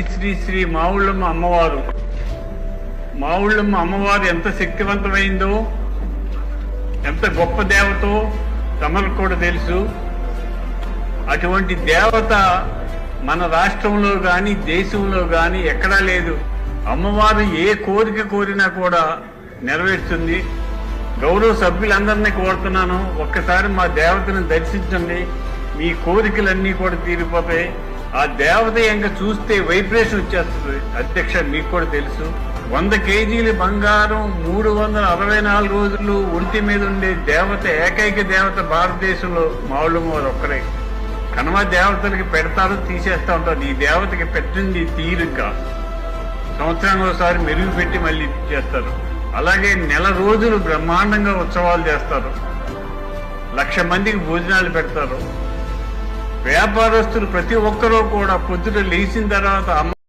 శ్రీ శ్రీ మావుళ్ళమ్మ అమ్మవారు. మావుళ్ళమ్మ అమ్మవారు ఎంత శక్తివంతమైందో ఎంత గొప్ప దేవతో తమకు కూడా తెలుసు. అటువంటి దేవత మన రాష్ట్రంలో కానీ దేశంలో కానీ ఎక్కడా లేదు. అమ్మవారు ఏ కోరిక కోరినా కూడా నెరవేరుస్తుంది గౌరవ సభ్యులందరినీ కోరుతున్నాను. ఒక్కసారి మా దేవతను దర్శించండి. మీ కోరికలన్నీ కూడా తీరిపోతాయి. ఆ దేవత ఎంక చూస్తే వైబ్రేషన్ వచ్చేస్తుంది. అధ్యక్ష మీకు కూడా తెలుసు. వంద కేజీలు బంగారం మూడు వందల అరవై నాలుగు రోజులు ఒంటి మీద ఉండే దేవత ఏకైక దేవత భారతదేశంలో మావుళ్ళమ్మ వారు ఒక్కరే. కనమ దేవతలకి పెడతారు తీసేస్తా ఉంటారు. ఈ దేవతకి పెట్టింది తీరుక. సంవత్సరానికి ఒకసారి మెరుగు పెట్టి మళ్ళీ చేస్తారు. అలాగే నెల రోజులు బ్రహ్మాండంగా ఉత్సవాలు చేస్తారు. లక్ష మందికి భోజనాలు పెడతారు. వ్యాపారస్తులు ప్రతి ఒక్కరూ కూడా పొద్దున లేచిన తర్వాత అమ్మ